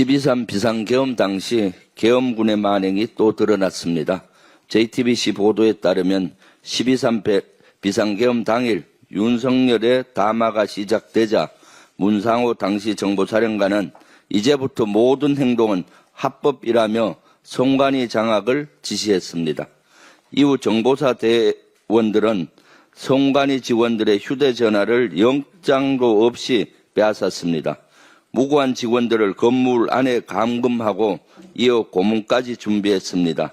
12.3 비상계엄 당시 계엄군의 만행이 또 드러났습니다. JTBC 보도에 따르면 12.3 비상계엄 당일 윤석열의 담화가 시작되자 문상호 당시 정보사령관은 이제부터 모든 행동은 합법이라며 성관이 장악을 지시했습니다. 이후 정보사 대원들은 성관이 직원들의 휴대전화를 영장도 없이 빼앗았습니다. 무고한 직원들을 건물 안에 감금하고 이어 고문까지 준비했습니다.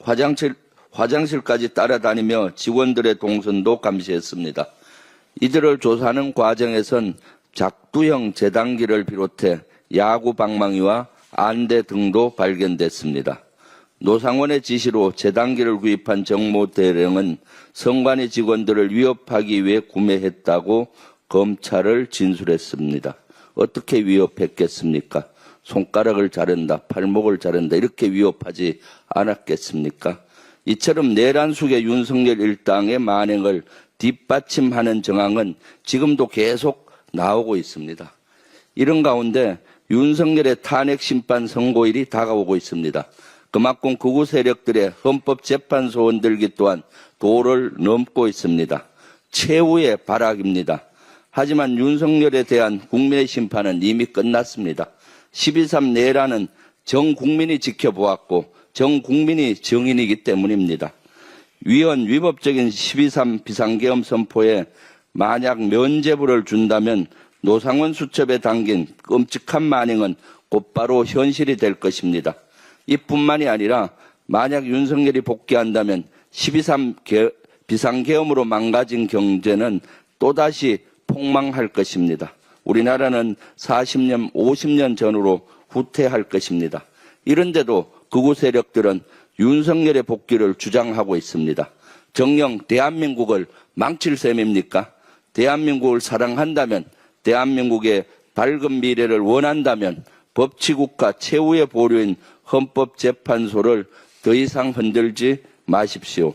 화장실, 화장실까지 따라다니며 직원들의 동선도 감시했습니다. 이들을 조사하는 과정에선 작두형 재단기를 비롯해 야구 방망이와 안대 등도 발견됐습니다. 노상원의 지시로 재단기를 구입한 정모 대령은 성관이 직원들을 위협하기 위해 구매했다고 검찰을 진술했습니다. 어떻게 위협했겠습니까? 손가락을 자른다, 팔목을 자른다, 이렇게 위협하지 않았겠습니까? 이처럼 내란숙의 윤석열 일당의 만행을 뒷받침하는 정황은 지금도 계속 나오고 있습니다. 이런 가운데 윤석열의 탄핵 심판 선고일이 다가오고 있습니다. 그만큼 극우 세력들의 헌법재판소 원 들기 또한 도를 넘고 있습니다. 최후의 발악입니다. 하지만 윤석열에 대한 국민의 심판은 이미 끝났습니다. 12.3 내란은 전 국민이 지켜보았고 전 국민이 정인이기 때문입니다. 위헌 위법적인 12.3 비상계엄 선포에 만약 면죄부를 준다면 노상원 수첩에 담긴 끔찍한 만행은 곧바로 현실이 될 것입니다. 이뿐만이 아니라 만약 윤석열이 복귀한다면 12.3 개- 비상계엄으로 망가진 경제는 또다시 폭망할 것입니다. 우리나라는 40년, 50년 전으로 후퇴할 것입니다. 이런데도 극우 세력들은 윤석열의 복귀를 주장하고 있습니다. 정녕 대한민국을 망칠 셈입니까? 대한민국을 사랑한다면, 대한민국의 밝은 미래를 원한다면 법치국가 최후의 보류인 헌법재판소를 더 이상 흔들지 마십시오.